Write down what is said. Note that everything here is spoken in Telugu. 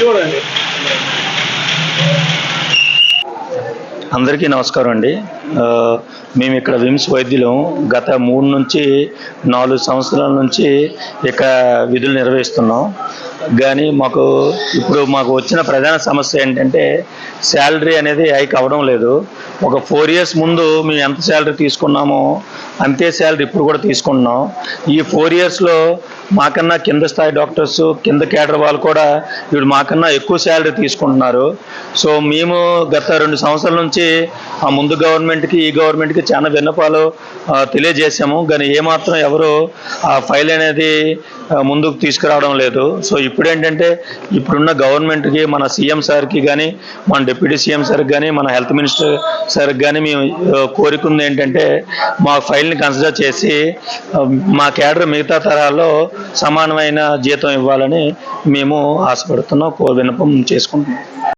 చూడండి. అందరికీ నమస్కారం అండి. మేము ఇక్కడ విమ్స్ వైద్యులం. గత మూడు నుంచి నాలుగు సంవత్సరాల నుంచి ఇక విధులు నిర్వహిస్తున్నాం. కానీ మాకు ఇప్పుడు మాకు వచ్చిన ప్రధాన సమస్య ఏంటంటే శాలరీ అనేది హైక్ అవ్వడం లేదు. ఒక ఫోర్ ఇయర్స్ ముందు మేము ఎంత శాలరీ తీసుకున్నామో అంతే శాలరీ ఇప్పుడు కూడా తీసుకుంటున్నాం. ఈ ఫోర్ ఇయర్స్లో మాకన్నా కింద స్థాయి డాక్టర్స్ కింద కేడర్ వాళ్ళు కూడా ఇప్పుడు మాకన్నా ఎక్కువ శాలరీ తీసుకుంటున్నారు. సో మేము గత రెండు సంవత్సరాల నుంచి ఆ ముందు గవర్నమెంట్కి ఈ గవర్నమెంట్కి చాలా విన్నపాలు తెలియజేశాము. కానీ ఏమాత్రం ఎవరు ఆ ఫైల్ అనేది ముందుకు తీసుకురావడం లేదు. సో ఇప్పుడు ఏంటంటే ఇప్పుడున్న గవర్నమెంట్కి మన సీఎం సార్కి కానీ మన డిప్యూటీ సీఎం సార్కి కానీ మన హెల్త్ మినిస్టర్ సార్కి కానీ మేము కోరుకుంది ఏంటంటే మా ఫైల్ ఫైల్ని కన్సిడర్ చేసి మా కేడర్ మిగతా తరాల్లో సమానమైన జీతం ఇవ్వాలని మేము ఆశపడుతున్నాం కో విన్నపం చేసుకుంటున్నాం.